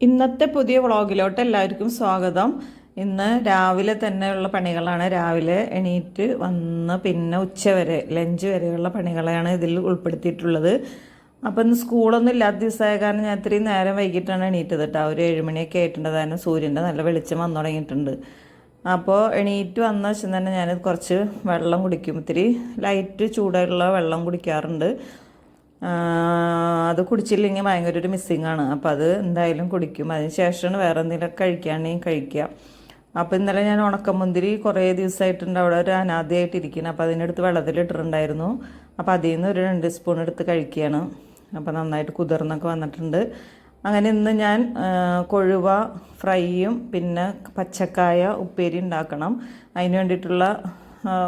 ഇന്നത്തെ പുതിയ വ്ളോഗിലോട്ട് എല്ലാവർക്കും സ്വാഗതം. ഇന്ന് രാവിലെ തന്നെയുള്ള പണികളാണ്. രാവിലെ എണീറ്റ് വന്ന് പിന്നെ ഉച്ച വരെ ലഞ്ച് വരെയുള്ള പണികളെയാണ് ഇതിൽ ഉൾപ്പെടുത്തിയിട്ടുള്ളത്. അപ്പം ഇന്ന് സ്കൂളൊന്നും ഇല്ലാത്ത ദിവസമായ കാരണം ഞാൻ ഇത്രയും നേരം വൈകിട്ടാണ് എണീറ്റത് കേട്ടോ. ഒരു ഏഴുമണിയൊക്കെ ആയിട്ടുണ്ട് കാരണം സൂര്യന്റെ നല്ല വെളിച്ചം വന്നു തുടങ്ങിയിട്ടുണ്ട്. അപ്പോൾ എണീറ്റ് വന്ന വശം തന്നെ ഞാൻ കുറച്ച് വെള്ളം കുടിക്കും. ഇത്തിരി ലൈറ്റ് ചൂടായിട്ടുള്ള വെള്ളം കുടിക്കാറുണ്ട്. അത് കുടിച്ചില്ലെങ്കിൽ ഭയങ്കര ഒരു മിസ്സിങ് ആണ്. അപ്പോൾ അത് എന്തായാലും കുടിക്കും. അതിന് ശേഷമാണ് വേറെ എന്തെങ്കിലുമൊക്കെ കഴിക്കുകയാണെങ്കിൽ കഴിക്കുക അപ്പോൾ ഇന്നലെ ഞാൻ ഉണക്കമുന്തിരി കുറേ ദിവസമായിട്ടുണ്ട് അവിടെ ഒരു അനാഥയായിട്ട് ഇരിക്കുന്നത് അപ്പോൾ അതിനടുത്ത് വെള്ളത്തിലിട്ടിട്ടുണ്ടായിരുന്നു അപ്പോൾ അതിൽ നിന്ന് ഒരു രണ്ട് സ്പൂൺ എടുത്ത് കഴിക്കുകയാണ്. അപ്പോൾ നന്നായിട്ട് കുതിർന്നൊക്കെ വന്നിട്ടുണ്ട്. അങ്ങനെ ഇന്ന് ഞാൻ കൊഴുവ ഫ്രൈയും പിന്നെ പച്ചക്കായ ഉപ്പേരി ഉണ്ടാക്കണം. അതിന് വേണ്ടിയിട്ടുള്ള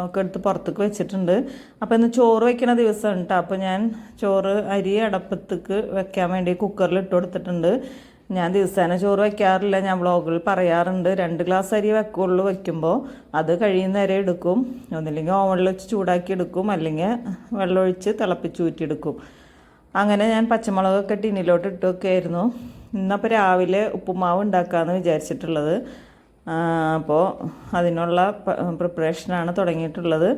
ഒക്കെ എടുത്ത് പുറത്തേക്ക് വെച്ചിട്ടുണ്ട്. അപ്പോൾ ഇന്ന് ചോറ് വെക്കണ ദിവസം കേട്ടോ അപ്പോൾ ഞാൻ ചോറ് അരി അടപ്പത്തേക്ക് വെക്കാൻ വേണ്ടി കുക്കറിൽ ഇട്ട് കൊടുത്തിട്ടുണ്ട്. ഞാൻ ദിവസേന ചോറ് വെക്കാറില്ല. ഞാൻ വ്ളോഗിൽ പറയാറുണ്ട്. രണ്ട് ഗ്ലാസ് അരി വെക്കുള്ളൂ വെക്കുമ്പോൾ അത് കഴിയുന്ന വരെ എടുക്കും. ഒന്നില്ലെങ്കിൽ ഓവനിൽ വെച്ച് ചൂടാക്കി എടുക്കും. അല്ലെങ്കിൽ വെള്ളമൊഴിച്ച് തിളപ്പിച്ച് ഊറ്റിയെടുക്കും അങ്ങനെ ഞാൻ പച്ചമുളകൊക്കെ ടിന്നിലോട്ട് ഇട്ട് ആയിരുന്നു ഇന്നപ്പോൾ രാവിലെ ഉപ്പുമാവ് ഉണ്ടാക്കാമെന്ന് വിചാരിച്ചിട്ടുള്ളത്. അപ്പോൾ അതിനുള്ള പ്രിപ്പറേഷനാണ് തുടങ്ങിയിട്ടുള്ളത്.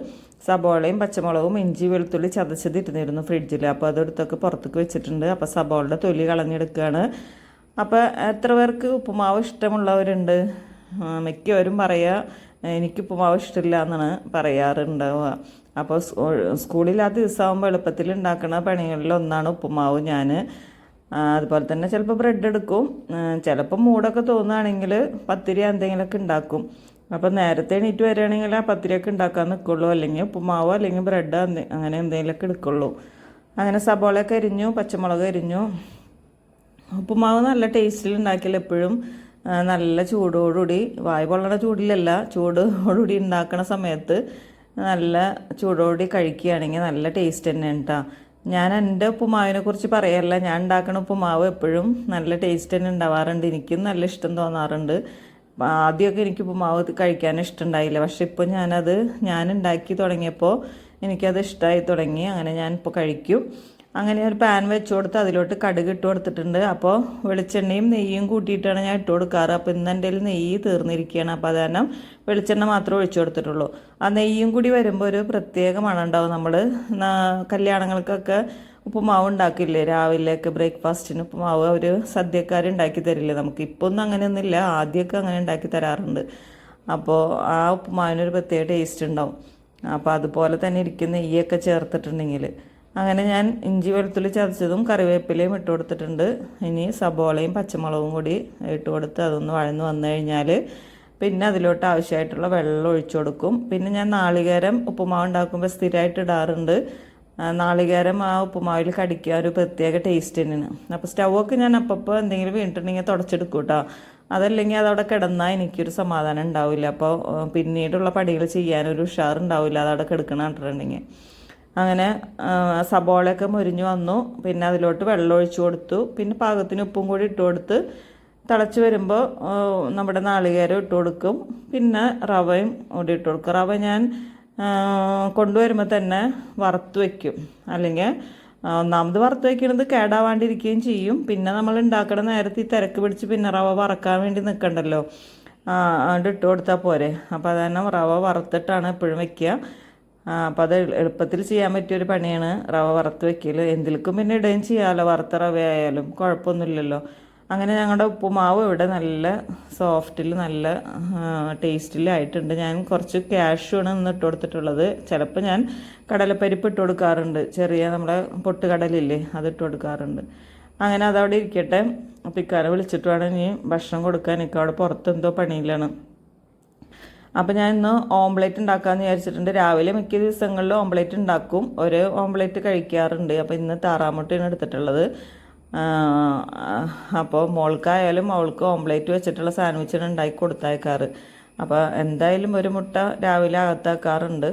സബോളയും പച്ചമുളകും ഇഞ്ചി വെളുത്തുള്ളി ചതച്ചത് ഇരുന്നിരുന്നു ഫ്രിഡ്ജിൽ അപ്പോൾ അതെടുത്തൊക്കെ പുറത്തേക്ക് വെച്ചിട്ടുണ്ട്. അപ്പോൾ സബോളയുടെ തൊലി കളഞ്ഞെടുക്കുകയാണ് അപ്പോൾ എത്ര പേർക്ക് ഉപ്പുമാവ് ഇഷ്ടമുള്ളവരുണ്ട്? മിക്കവരും പറയുക എനിക്ക് ഉപ്പുമാവ് ഇഷ്ടമില്ല എന്നാണ് പറയാറുണ്ടാവുക. അപ്പോൾ സ്കൂളില്ലാത്ത ദിവസമാകുമ്പോൾ എളുപ്പത്തിൽ ഉണ്ടാക്കുന്ന പണികളിൽ ഒന്നാണ് ഉപ്പുമാവ് ഞാൻ അതുപോലെ തന്നെ ചിലപ്പോൾ ബ്രെഡ് എടുക്കും. ചിലപ്പോൾ മൂടൊക്കെ തോന്നുകയാണെങ്കിൽ പത്തിരി എന്തെങ്കിലുമൊക്കെ ഉണ്ടാക്കും. അപ്പോൾ നേരത്തെ എണീറ്റ് വരികയാണെങ്കിൽ ആ പത്തിരിയൊക്കെ ഉണ്ടാക്കാൻ നിൽക്കുള്ളൂ. അല്ലെങ്കിൽ ഉപ്പുമാവോ അല്ലെങ്കിൽ ബ്രെഡ് അങ്ങനെ എന്തെങ്കിലുമൊക്കെ എടുക്കുള്ളൂ. അങ്ങനെ സബോളയൊക്കെ അരിഞ്ഞു പച്ചമുളക് അരിഞ്ഞു. ഉപ്പുമാവ് നല്ല ടേസ്റ്റിൽ ഉണ്ടാക്കിയാൽ എപ്പോഴും നല്ല ചൂടോടുകൂടി വായു പൊള്ളണ ചൂടിലല്ല ചൂടോടുകൂടി ഉണ്ടാക്കുന്ന സമയത്ത് നല്ല ചൂടോടുകൂടി കഴിക്കുകയാണെങ്കിൽ നല്ല ടേസ്റ്റ് തന്നെ കേട്ടോ ഞാൻ എന്റെ ഉപ്പുമാവിനെ കുറിച്ച് പറയല്ല. ഞാൻ ഉണ്ടാക്കുന്ന ഉപ്പുമാവ് എപ്പോഴും നല്ല ടേസ്റ്റ് തന്നെ ഉണ്ടാവാറുണ്ട്. എനിക്കും നല്ല ഇഷ്ടം തോന്നാറുണ്ട്. ആദ്യമൊക്കെ എനിക്ക് ഉപ്പുമാവ് കഴിക്കാൻ ഇഷ്ടമുണ്ടായില്ല. പക്ഷെ ഇപ്പോൾ ഞാനത് ഞാൻ ഉണ്ടാക്കി തുടങ്ങിയപ്പോൾ എനിക്കത് ഇഷ്ടമായി തുടങ്ങി. അങ്ങനെ ഞാനിപ്പോൾ കഴിക്കും. അങ്ങനെ ഒരു പാൻ വെച്ച് കൊടുത്ത് അതിലോട്ട് കടുക് ഇട്ട് കൊടുത്തിട്ടുണ്ട്. അപ്പോൾ വെളിച്ചെണ്ണയും നെയ്യും കൂട്ടിയിട്ടാണ് ഞാൻ ഇട്ട് കൊടുക്കാറ്. അപ്പോൾ ഇന്ന് എന്റെ നെയ്യ് തീർന്നിരിക്കുകയാണ്. അപ്പോൾ അത് കാരണം വെളിച്ചെണ്ണ മാത്രമേ ഒഴിച്ചു കൊടുത്തിട്ടുള്ളൂ. ആ നെയ്യും കൂടി വരുമ്പോൾ ഒരു പ്രത്യേക മണം ഉണ്ടാവും. നമ്മൾ കല്യാണങ്ങൾക്കൊക്കെ ഉപ്പുമാവ് ഉണ്ടാക്കില്ലേ? രാവിലെയൊക്കെ ബ്രേക്ക്ഫാസ്റ്റിന് ഉപ്പുമാവ് അവർ സദ്യക്കാർ ഉണ്ടാക്കി തരില്ലേ? നമുക്ക് ഇപ്പോൾ ഒന്നും അങ്ങനെയൊന്നുമില്ല. ആദ്യമൊക്കെ അങ്ങനെ ഉണ്ടാക്കി തരാറുണ്ട്. അപ്പോൾ ആ ഉപ്പുമാവിനൊരു പ്രത്യേക ടേസ്റ്റ് ഉണ്ടാവും. അപ്പോൾ അതുപോലെ തന്നെ ഇരിക്കുന്ന നെയ്യൊക്കെ ചേർത്തിട്ടുണ്ടെങ്കിൽ അങ്ങനെ ഞാൻ ഇഞ്ചി വെളുത്തുള്ളി ചതച്ചതും കറിവേപ്പിലയും ഇട്ട് കൊടുത്തിട്ടുണ്ട്. ഇനി സബോളയും പച്ചമുളകും കൂടി ഇട്ട് കൊടുത്ത് അതൊന്ന് വഴന്ന് വന്നു കഴിഞ്ഞാൽ പിന്നെ അതിലോട്ട് ആവശ്യമായിട്ടുള്ള വെള്ളം ഒഴിച്ചു കൊടുക്കും. പിന്നെ ഞാൻ നാളികേരം ഉപ്പുമാവ് ഉണ്ടാക്കുമ്പോൾ സ്ഥിരമായിട്ട് ഇടാറുണ്ട്. നാളികേരം ആ ഉപ്പുമാവിൽ കടിക്കുക ഒരു പ്രത്യേക ടേസ്റ്റ് തന്നെയാണ് അപ്പോൾ സ്റ്റൗവൊക്കെ ഞാൻ അപ്പപ്പോൾ എന്തെങ്കിലും വീണിട്ടുണ്ടെങ്കിൽ തുടച്ചെടുക്കും കേട്ടോ അതല്ലെങ്കിൽ അതവിടെ കിടന്നാൽ എനിക്കൊരു സമാധാനം ഉണ്ടാവില്ല. അപ്പോൾ പിന്നീടുള്ള പടികൾ ചെയ്യാനൊരു ഉഷാറുണ്ടാവില്ല. അതവിടെ കിടക്കണം കണ്ടിട്ടുണ്ടെങ്കിൽ. അങ്ങനെ സബോളയൊക്കെ മുരിഞ്ഞു വന്നു. പിന്നെ അതിലോട്ട് വെള്ളം ഒഴിച്ചു കൊടുത്തു. പിന്നെ പാകത്തിന് ഉപ്പും കൂടി ഇട്ട് കൊടുത്ത് തിളച്ച് വരുമ്പോൾ നമ്മുടെ നാളികേരം ഇട്ട് കൊടുക്കും. പിന്നെ റവയും കൂടി ഇട്ട് കൊടുക്കും. റവ ഞാൻ കൊണ്ടുവരുമ്പോൾ തന്നെ വറുത്ത് വയ്ക്കും അല്ലെങ്കിൽ ഒന്നാമത് വറുത്ത് വയ്ക്കുന്നത് കേടാവാണ്ടിരിക്കുകയും ചെയ്യും. പിന്നെ നമ്മൾ ഉണ്ടാക്കണ നേരത്തെ ഈ തിരക്ക് പിടിച്ച് പിന്നെ റവ വറക്കാൻ വേണ്ടി നിൽക്കണ്ടല്ലോ ഇട്ട് കൊടുത്താൽ പോരെ. അപ്പോൾ അത് തന്നെ റവ വറുത്തിട്ടാണ് എപ്പോഴും വെക്കുക. ആ, അപ്പോൾ അത് എളുപ്പത്തിൽ ചെയ്യാൻ പറ്റിയൊരു പണിയാണ് റവ വറുത്ത് വെക്കൽ എന്തിൽക്കും പിന്നെ ഇടുകയും ചെയ്യാമല്ലോ വറുത്ത റവ ആയാലും കുഴപ്പമൊന്നുമില്ലല്ലോ. അങ്ങനെ ഞങ്ങളുടെ ഉപ്പുമാവ് ഇവിടെ നല്ല സോഫ്റ്റിൽ നല്ല ടേസ്റ്റിലായിട്ടുണ്ട്. ഞാൻ കുറച്ച് ക്യാഷുമാണ് ഇന്ന് ഇട്ട് കൊടുത്തിട്ടുള്ളത്. ചിലപ്പോൾ ഞാൻ കടലപ്പരിപ്പ് ഇട്ട് കൊടുക്കാറുണ്ട്. ചെറിയ നമ്മുടെ പൊട്ടുകടലില്ലേ അത് ഇട്ട് കൊടുക്കാറുണ്ട്. അങ്ങനെ അതവിടെ ഇരിക്കട്ടെ. അപ്പോൾ ഇക്കാരെ വിളിച്ചിട്ട് വേണം ഇനി ഭക്ഷണം കൊടുക്കാൻ. എനിക്ക് അവിടെ പുറത്ത് എന്തോ പണിയിലാണ്. അപ്പോൾ ഞാൻ ഇന്ന് ഓംപ്ലേറ്റ് ഉണ്ടാക്കാമെന്ന് വിചാരിച്ചിട്ടുണ്ട്. രാവിലെ മിക്ക ദിവസങ്ങളിലും ഓംപ്ലേറ്റ് ഉണ്ടാക്കും. ഒരു ഓംപ്ലേറ്റ് കഴിക്കാറുണ്ട്. അപ്പോൾ ഇന്ന് താറാമുട്ടയാണ് എടുത്തിട്ടുള്ളത്. അപ്പോൾ മോൾക്കായാലും അവൾക്ക് ഓംപ്ലേറ്റ് വെച്ചിട്ടുള്ള സാൻഡ്വിച്ചാണ് ഉണ്ടാക്കി കൊടുത്തയക്കാറ്. അപ്പോൾ എന്തായാലും ഒരു മുട്ട രാവിലെ അകത്താക്കാറുണ്ട്.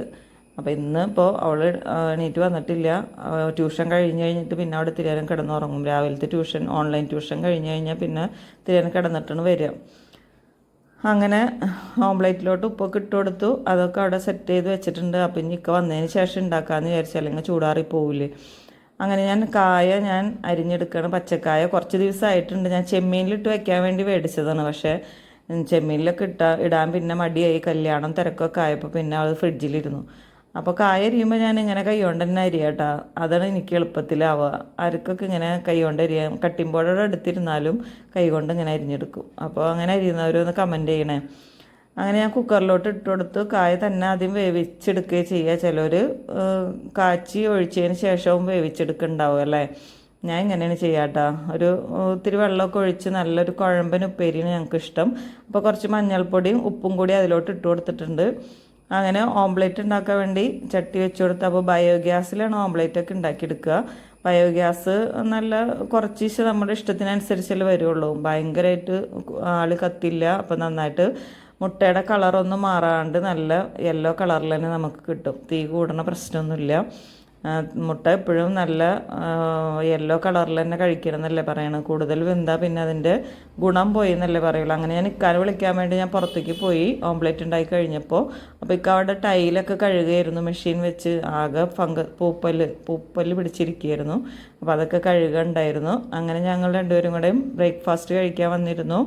അപ്പോൾ ഇന്ന് ഇപ്പോൾ അവൾ എണീറ്റ് വന്നിട്ടില്ല. ട്യൂഷൻ കഴിഞ്ഞ് കഴിഞ്ഞിട്ട് പിന്നെ അവിടെ തിരിയാനും കിടന്നുറങ്ങും. രാവിലത്തെ ട്യൂഷൻ ഓൺലൈൻ ട്യൂഷൻ കഴിഞ്ഞ് കഴിഞ്ഞാൽ പിന്നെ തിരിയാനും കിടന്നിട്ടാണ് വരിക. അങ്ങനെ ഓംപ്ലേറ്റിലോട്ട് ഉപ്പൊക്കെ ഇട്ട് കൊടുത്തു. അതൊക്കെ അവിടെ സെറ്റ് ചെയ്ത് വെച്ചിട്ടുണ്ട്. അപ്പം ഇനി ഇക്ക വന്നതിന് ശേഷം ഉണ്ടാക്കാമെന്ന് വിചാരിച്ചു. അല്ലെങ്കിൽ ചൂടാറി പോവില്ലേ അങ്ങനെ ഞാൻ കായ ഞാൻ അരിഞ്ഞെടുക്കണം. പച്ചക്കായ കുറച്ച് ദിവസമായിട്ടുണ്ട് ഞാൻ ചെമ്മീനിലിട്ട് വെക്കാൻ വേണ്ടി മേടിച്ചതാണ് പക്ഷേ ചെമ്മീനിലൊക്കെ ഇട്ടാ ഇടാൻ പിന്നെ മടിയായി. കല്യാണം തിരക്കൊക്കെ ആയപ്പോൾ പിന്നെ അത് ഫ്രിഡ്ജിലിരുന്നു അപ്പോൾ കായ അരിയുമ്പോൾ ഞാൻ ഇങ്ങനെ കൈകൊണ്ട് തന്നെ അരിയാട്ടാ. അതാണ് എനിക്ക് എളുപ്പത്തിലാവുക ആർക്കൊക്കെ ഇങ്ങനെ കൈ കൈകൊണ്ട് അരിയാം. കട്ടിമ്പോഴോടെ എടുത്തിരുന്നാലും കൈകൊണ്ട് ഇങ്ങനെ അരിഞ്ഞെടുക്കും. അപ്പോൾ അങ്ങനെ അരിയുന്നവരൊന്ന് കമന്റ് ചെയ്യണേ. അങ്ങനെ ഞാൻ കുക്കറിലോട്ട് ഇട്ട് കൊടുത്ത് കായ തന്നെ ആദ്യം വേവിച്ചെടുക്കുകയും ചെയ്യുക ചിലർ കാച്ചി ഒഴിച്ചതിന് ശേഷവും വേവിച്ചെടുക്കുന്നുണ്ടാവും അല്ലേ? ഞാൻ ഇങ്ങനെയാണ് ചെയ്യാട്ടോ. ഒരു ഒത്തിരി വെള്ളമൊക്കെ ഒഴിച്ച് നല്ലൊരു കുഴമ്പൻ ഉപ്പേരിയാണ് ഞങ്ങൾക്ക് ഇഷ്ടം അപ്പോൾ കുറച്ച് മഞ്ഞൾപ്പൊടിയും ഉപ്പും കൂടി അതിലോട്ട് ഇട്ട് കൊടുത്തിട്ടുണ്ട്. അങ്ങനെ ഓംപ്ലേറ്റ് ഉണ്ടാക്കാൻ വേണ്ടി ചട്ടി വെച്ച് കൊടുത്ത്. അപ്പോൾ ബയോഗ്യാസിലാണ് ഓംപ്ലേറ്റ് ഒക്കെ ഉണ്ടാക്കിയെടുക്കുക. ബയോഗ്യാസ് നല്ല കുറച്ച് നമ്മുടെ ഇഷ്ടത്തിനനുസരിച്ചല്ലേ വരുള്ളൂ. ഭയങ്കരമായിട്ട് ആൾ കത്തില്ല. അപ്പോൾ നന്നായിട്ട് മുട്ടയുടെ കളറൊന്നും മാറാണ്ട് നല്ല യെല്ലോ കളറിൽ തന്നെ നമുക്ക് കിട്ടും. തീ കൂടണ പ്രശ്നമൊന്നുമില്ല. മുട്ട എപ്പോഴും നല്ല യെല്ലോ കളറിൽ തന്നെ കഴിക്കണം എന്നല്ലേ പറയണത് കൂടുതൽ വെന്താൽ പിന്നെ അതിന്റെ ഗുണം പോയി എന്നല്ലേ പറയുള്ളൂ. അങ്ങനെ ഞാൻ ഇക്കാൻ വിളിക്കാൻ വേണ്ടി ഞാൻ പുറത്തേക്ക് പോയി ഓംപ്ലേറ്റ് ഉണ്ടായി കഴിഞ്ഞപ്പോൾ അപ്പോൾ ഇക്ക അവിടെ ടൈലൊക്കെ കഴുകുകയായിരുന്നു മെഷീൻ വെച്ച് ആകെ ഫംഗ പൂപ്പൽ പൂപ്പൽ പിടിച്ചിരിക്കുകയായിരുന്നു. അപ്പോൾ അതൊക്കെ കഴുകുക ഉണ്ടായിരുന്നു അങ്ങനെ ഞങ്ങൾ രണ്ടുപേരും കൂടെയും ബ്രേക്ക്ഫാസ്റ്റ് കഴിക്കാൻ വന്നിരുന്നു.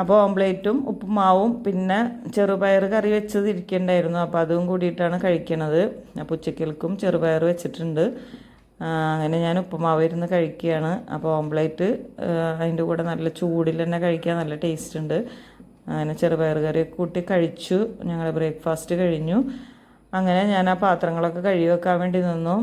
അപ്പോൾ ഓംപ്ലേറ്റും ഉപ്പുമാവും പിന്നെ ചെറുപയർ കറി വെച്ചത് ഇരിക്കണ്ടായിരുന്നു. അപ്പോൾ അതും കൂടിയിട്ടാണ് കഴിക്കണത്. അപ്പോൾ ഉച്ചക്കൽക്കും ചെറുപയർ വെച്ചിട്ടുണ്ട്. അങ്ങനെ ഞാൻ ഉപ്പുമാവ് ഇരുന്ന് കഴിക്കുകയാണ്. അപ്പോൾ ഓംപ്ലേറ്റ് അതിന്റെ കൂടെ നല്ല ചൂടിൽ തന്നെ കഴിക്കാൻ നല്ല ടേസ്റ്റ് ഉണ്ട്. അങ്ങനെ ചെറുപയർ കറി കൂട്ടി കഴിച്ചു. ഞങ്ങൾ ബ്രേക്ക്ഫാസ്റ്റ് കഴിഞ്ഞു. അങ്ങനെ ഞാൻ ആ പാത്രങ്ങളൊക്കെ കഴുകി വെക്കാൻ വേണ്ടി നിന്നു.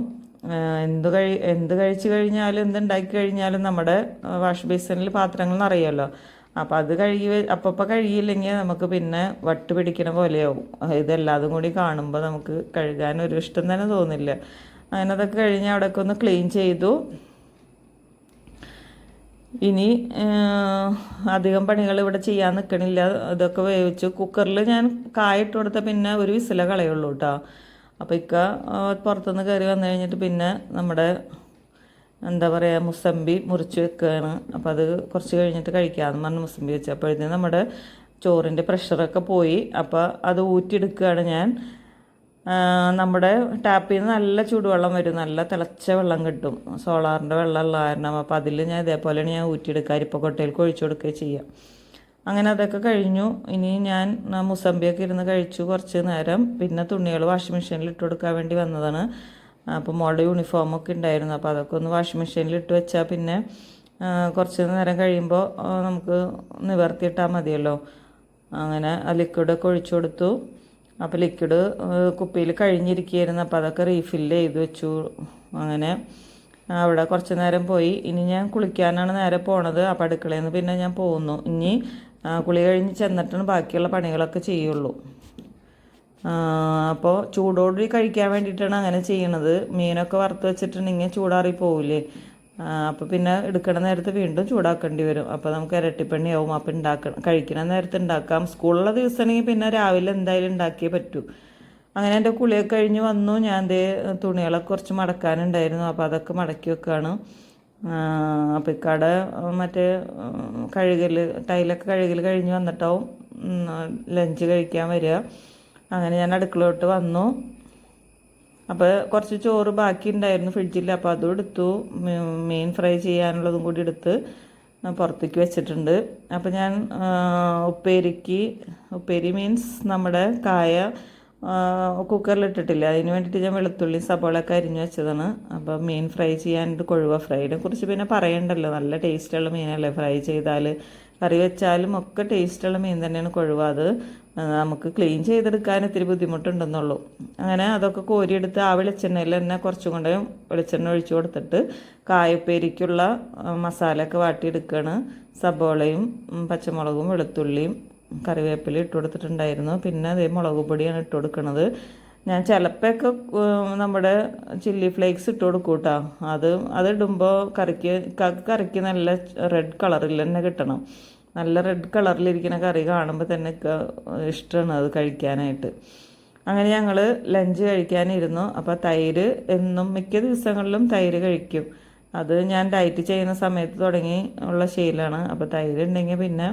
എന്ത് കഴി എന്ത് കഴിച്ചു കഴിഞ്ഞാലും എന്തുണ്ടാക്കി കഴിഞ്ഞാലും നമ്മുടെ വാഷ് ബേസിനിൽ പാത്രങ്ങൾ നിറയുമല്ലോ. അപ്പോൾ അത് കഴുകി അപ്പം കഴുകിയില്ലെങ്കിൽ നമുക്ക് പിന്നെ വട്ട് പിടിക്കണ പോലെയാവും. ഇതെല്ലാതും കൂടി കാണുമ്പോൾ നമുക്ക് കഴുകാൻ ഒരു ഇഷ്ടം തന്നെ തോന്നില്ല. അങ്ങനെ അതൊക്കെ കഴിഞ്ഞ് അവിടെയൊക്കെ ഒന്ന് ക്ലീൻ ചെയ്തു. ഇനി അധികം പണികൾ ഇവിടെ ചെയ്യാൻ നിൽക്കണില്ല ഇതൊക്കെ വേവിച്ചു. കുക്കറിൽ ഞാൻ കായിട്ട് കൊടുത്ത പിന്നെ ഒരു വിസില കളയുള്ളൂ കേട്ടോ അപ്പോൾ ഇക്ക പുറത്തുനിന്ന് കയറി വന്നു കഴിഞ്ഞിട്ട് പിന്നെ നമ്മുടെ എന്താ പറയുക മുസമ്പി മുറിച്ച് വെക്കുകയാണ് അപ്പോൾ അത് കുറച്ച് കഴിഞ്ഞിട്ട് കഴിക്കാമെന്ന് പറഞ്ഞ് മുസമ്പി വെച്ച്. അപ്പോഴത്തേന് നമ്മുടെ ചോറിന്റെ പ്രഷറൊക്കെ പോയി. അപ്പോൾ അത് ഊറ്റിയെടുക്കുകയാണ് ഞാൻ. നമ്മുടെ ടാപ്പിൽ നിന്ന് നല്ല ചൂടുവെള്ളം വരും. നല്ല തിളച്ച വെള്ളം കിട്ടും. സോളാറിന്റെ വെള്ളമുള്ള കാരണം. അപ്പോൾ അതിൽ ഞാൻ ഇതേപോലെയാണ് ഞാൻ ഊറ്റിയെടുക്കുക. കൊട്ടയിൽ ഒഴിച്ചു കൊടുക്കുകയും ചെയ്യാം. അങ്ങനെ അതൊക്കെ കഴിഞ്ഞു. ഇനി ഞാൻ മുസമ്പിയൊക്കെ ഇരുന്ന് കഴിച്ചു കുറച്ച് നേരം. പിന്നെ തുണികൾ വാഷിംഗ് മെഷീനിൽ ഇട്ട് കൊടുക്കാൻ വേണ്ടി വന്നതാണ്. അപ്പോൾ മോളുടെ യൂണിഫോമൊക്കെ ഉണ്ടായിരുന്നു. അപ്പോൾ അതൊക്കെ ഒന്ന് വാഷിംഗ് മെഷീനിൽ ഇട്ട് വെച്ചാൽ പിന്നെ കുറച്ച് നേരം കഴിയുമ്പോൾ നമുക്ക് നിവർത്തിയിട്ടാൽ മതിയല്ലോ. അങ്ങനെ ആ ലിക്വിഡൊക്കെ ഒഴിച്ചു കൊടുത്തു. അപ്പോൾ ലിക്വിഡ് കുപ്പിയിൽ കഴിഞ്ഞിരിക്കുകയായിരുന്നു. അപ്പോൾ അതൊക്കെ റീഫില്ല് ചെയ്ത് വെച്ചു. അങ്ങനെ അവിടെ കുറച്ച് നേരം പോയി. ഇനി ഞാൻ കുളിക്കാനാണ് നേരെ പോണത്. അപ്പോൾ അടുക്കളയിൽ നിന്ന് പിന്നെ ഞാൻ പോകുന്നു ഇനി കുളി കഴിഞ്ഞ് ചെന്നിട്ടാണ് ബാക്കിയുള്ള പണികളൊക്കെ ചെയ്യുള്ളൂ. അപ്പോൾ ചൂടോടി കഴിക്കാൻ വേണ്ടിയിട്ടാണ് അങ്ങനെ ചെയ്യണത്. മീനൊക്കെ വറുത്ത് വെച്ചിട്ടുണ്ടെങ്കിൽ ചൂടാറി പോവില്ലേ? അപ്പോൾ പിന്നെ എടുക്കണ നേരത്ത് വീണ്ടും ചൂടാക്കേണ്ടി വരും. അപ്പോൾ നമുക്ക് ഇരട്ടിപ്പണിയാവും. അപ്പോൾ ഉണ്ടാക്കണം കഴിക്കണ നേരത്ത് ഉണ്ടാക്കാം സ്കൂളുള്ള ദിവസമാണെങ്കിൽ പിന്നെ രാവിലെ എന്തായാലും ഉണ്ടാക്കിയേ പറ്റൂ. അങ്ങനെ എന്റെ കുളിയൊക്കെ കഴിഞ്ഞ് വന്നു. ഞാൻ ദേ തുണികളൊക്കെ കുറച്ച് മടക്കാനുണ്ടായിരുന്നു. അപ്പോൾ അതൊക്കെ മടക്കി വെക്കുകയാണ് അപ്പോൾ ഇക്കാട് മറ്റേ കഴുകൽ ടൈലൊക്കെ കഴുകൽ കഴിഞ്ഞ് വന്നിട്ടാവും ലഞ്ച് കഴിക്കാൻ വരിക. അങ്ങനെ ഞാൻ അടുക്കളോട്ട് വന്നു. അപ്പോൾ കുറച്ച് ചോറ് ബാക്കി ഉണ്ടായിരുന്നു ഫ്രിഡ്ജിൽ. അപ്പോൾ അതും എടുത്തു. മീൻ ഫ്രൈ ചെയ്യാനുള്ളതും കൂടി എടുത്ത് പുറത്തേക്ക് വെച്ചിട്ടുണ്ട്. അപ്പോൾ ഞാൻ ഉപ്പേരിക്ക് ഉപ്പേരി മീൻസ് നമ്മുടെ കായ കുക്കറിലിട്ടിട്ടില്ല അതിന് വേണ്ടിയിട്ട് ഞാൻ വെളുത്തുള്ളി സബോളൊക്കെ അരിഞ്ഞു വെച്ചതാണ്. അപ്പോൾ മീൻ ഫ്രൈ ചെയ്യാനുണ്ട് കൊഴുവ ഫ്രൈനെ കുറിച്ച് പിന്നെ പറയണ്ടല്ലോ. നല്ല ടേസ്റ്റുള്ള മീനല്ലേ ഫ്രൈ ചെയ്താൽ കറി വെച്ചാലും ഒക്കെ ടേസ്റ്റുള്ള മീൻ തന്നെയാണ് കൊഴുവ അത്. നമുക്ക് ക്ലീൻ ചെയ്തെടുക്കാൻ ഇത്തിരി ബുദ്ധിമുട്ടുണ്ടെന്നുള്ളൂ. അങ്ങനെ അതൊക്കെ കോരിയെടുത്ത് ആ വെളിച്ചെണ്ണയിൽ തന്നെ കുറച്ചും കൂടെ വെളിച്ചെണ്ണ ഒഴിച്ചു കൊടുത്തിട്ട് കായപ്പേരിക്കുള്ള മസാലയൊക്കെ വാട്ടിയെടുക്കുകയാണ് സബോളയും പച്ചമുളകും വെളുത്തുള്ളിയും കറിവേപ്പില ഇട്ട് കൊടുത്തിട്ടുണ്ടായിരുന്നു. പിന്നെ അതേ മുളക് പൊടിയാണ് ഇട്ട് കൊടുക്കുന്നത് ഞാൻ ചിലപ്പോഴൊക്കെ നമ്മുടെ ചില്ലി ഫ്ലേക്സ് ഇട്ട് കൊടുക്കും കേട്ടോ അത് അത് ഇടുമ്പോൾ കറിക്ക് കറിക്ക് നല്ല റെഡ് കളറിൽ തന്നെ കിട്ടണം. നല്ല റെഡ് കളറിലിരിക്കുന്ന കറി കാണുമ്പോൾ തന്നെ ഇഷ്ടമാണ് അത് കഴിക്കാനായിട്ട്. അങ്ങനെ ഞങ്ങൾ ലഞ്ച് കഴിക്കാനിരുന്നു. അപ്പോൾ തൈര് എന്നും മിക്ക ദിവസങ്ങളിലും തൈര് കഴിക്കും. അത് ഞാൻ ഡയറ്റ് ചെയ്യുന്ന സമയത്ത് തുടങ്ങി ഉള്ള ശീലമാണ് അപ്പോൾ തൈര് ഉണ്ടെങ്കിൽ പിന്നെ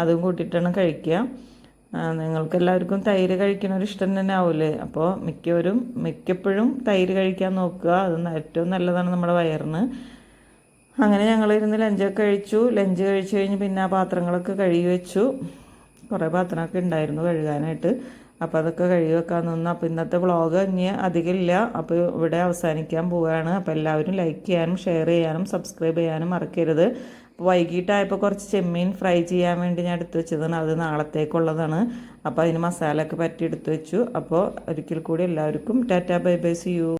അതും കൂട്ടിയിട്ടാണ് കഴിക്കുക. നിങ്ങൾക്ക് എല്ലാവർക്കും തൈര് കഴിക്കണ ഇഷ്ടം തന്നെ ആവില്ലേ അപ്പോൾ മിക്കവരും മിക്കപ്പോഴും തൈര് കഴിക്കാൻ നോക്കുക. അത് ഏറ്റവും നല്ലതാണ് നമ്മുടെ വയറിന്. അങ്ങനെ ഞങ്ങൾ ഇരുന്ന് ലഞ്ചൊക്കെ കഴിച്ചു. ലഞ്ച് കഴിച്ചു കഴിഞ്ഞ് പിന്നെ ആ പാത്രങ്ങളൊക്കെ കഴുകി വെച്ചു. കുറേ പാത്രമൊക്കെ ഉണ്ടായിരുന്നു കഴുകാനായിട്ട്. അപ്പോൾ അതൊക്കെ കഴുകി വെക്കാൻ നിന്ന്. അപ്പോൾ ഇന്നത്തെ വ്ളോഗ് ഇനി അധികമില്ല അപ്പോൾ ഇവിടെ അവസാനിക്കാൻ പോവുകയാണ്. അപ്പോൾ എല്ലാവരും ലൈക്ക് ചെയ്യാനും ഷെയർ ചെയ്യാനും സബ്സ്ക്രൈബ് ചെയ്യാനും മറക്കരുത്. അപ്പോൾ വൈകിട്ടായപ്പോൾ കുറച്ച് ചെമ്മീൻ ഫ്രൈ ചെയ്യാൻ വേണ്ടി ഞാൻ എടുത്തു വെച്ചതാണ്. അത് നാളത്തേക്കുള്ളതാണ്. അപ്പോൾ അതിന് മസാലയൊക്കെ പറ്റി എടുത്തു വെച്ചു. അപ്പോൾ ഒരിക്കൽ കൂടി എല്ലാവർക്കും tata bye bye see you